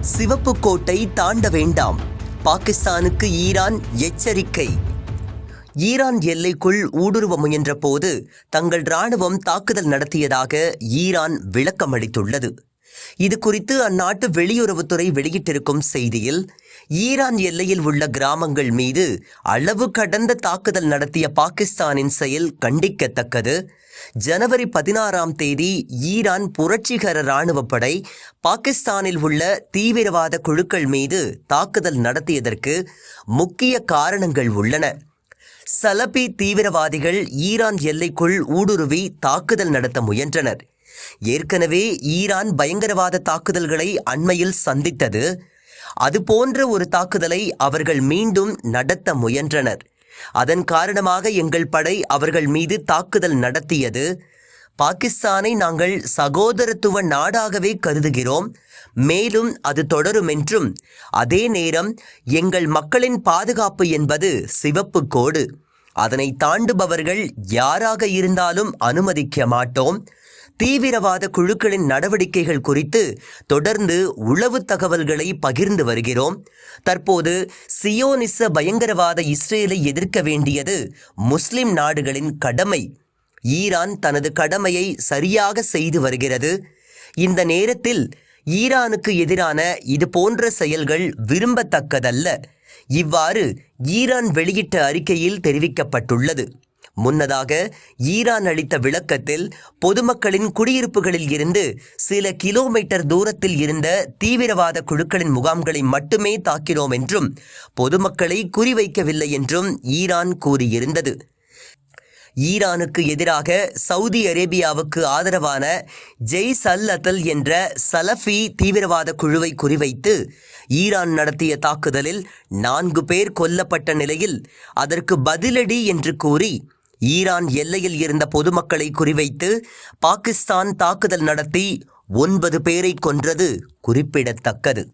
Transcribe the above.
சிவப்பு கோட்டை தாண்ட வேண்டாம். பாகிஸ்தானுக்கு ஈரான் எச்சரிக்கை. ஈரான் எல்லைக்குள் ஊடுருவ முயன்றபோது தங்கள் ராணுவம் தாக்குதல் நடத்தியதாக ஈரான் விளக்கமளித்துள்ளது. இது குறித்து அந்நாட்டு வெளியுறவுத்துறை வெளியிட்டிருக்கும் செய்தியில் ஈரான் எல்லையில் உள்ள கிராமங்கள் மீது அளவு கடந்த தாக்குதல் நடத்திய பாகிஸ்தானின் செயல் கண்டிக்கத்தக்கது. ஜனவரி பதினாறாம் தேதி ஈரான் புரட்சிகர இராணுவப்படை பாகிஸ்தானில் உள்ள தீவிரவாத குழுக்கள் மீது தாக்குதல் நடத்தியதற்கு முக்கிய காரணங்கள் உள்ளன. சலபி தீவிரவாதிகள் ஈரான் எல்லைக்குள் ஊடுருவி தாக்குதல் நடத்த முயன்றனர். ஏற்கனவே ஈரான் பயங்கரவாத தாக்குதல்களை அண்மையில் சந்தித்தது. அதுபோன்ற ஒரு தாக்குதலை அவர்கள் மீண்டும் நடத்த முயன்றனர். அதன் காரணமாக எங்கள் படை அவர்கள் மீது தாக்குதல் நடத்தியது. பாகிஸ்தானை நாங்கள் சகோதரத்துவ நாடாகவே கருதுகிறோம். மேலும் அது தொடரும் என்றும் அதே நேரம் எங்கள் மக்களின் பாதுகாப்பு என்பது சிவப்பு கோடு. அதனை தாண்டுபவர்கள் யாராக இருந்தாலும் அனுமதிக்க மாட்டோம். தீவிரவாத குழுக்களின் நடவடிக்கைகள் குறித்து தொடர்ந்து உளவு தகவல்களை பகிர்ந்து வருகிறோம். தற்போது சியோனிச பயங்கரவாத இஸ்ரேலை எதிர்க்க வேண்டியது முஸ்லிம் நாடுகளின் கடமை. ஈரான் தனது கடமையை சரியாக செய்து வருகிறது. இந்த நேரத்தில் ஈரானுக்கு எதிரான இது போன்ற செயல்கள் விரும்பத்தக்கதல்ல. இவ்வாறு ஈரான் வெளியிட்ட அறிக்கையில் தெரிவிக்கப்பட்டுள்ளது. முன்னதாக ஈரான் அளித்த விளக்கத்தில் பொதுமக்களின் குடியிருப்புகளில் இருந்து சில கிலோமீட்டர் தூரத்தில் இருந்த தீவிரவாத குழுக்களின் முகாம்களை மட்டுமே தாக்கினோம் என்றும் பொதுமக்களை குறிவைக்கவில்லை என்றும் ஈரான் கூறியிருந்தது. ஈரானுக்கு எதிராக சவுதி அரேபியாவுக்கு ஆதரவான ஜெய்ஸ் அல் அதல் என்ற சலஃபி தீவிரவாத குழுவை குறிவைத்து ஈரான் நடத்திய தாக்குதலில் நான்கு பேர் கொல்லப்பட்ட நிலையில் அதற்கு பதிலடி என்று கூறி ஈரான் எல்லையில் இருந்த பொதுமக்களை குறிவைத்து பாகிஸ்தான் தாக்குதல் நடத்தி ஒன்பது பேரை கொன்றது குறிப்பிடத்தக்கது.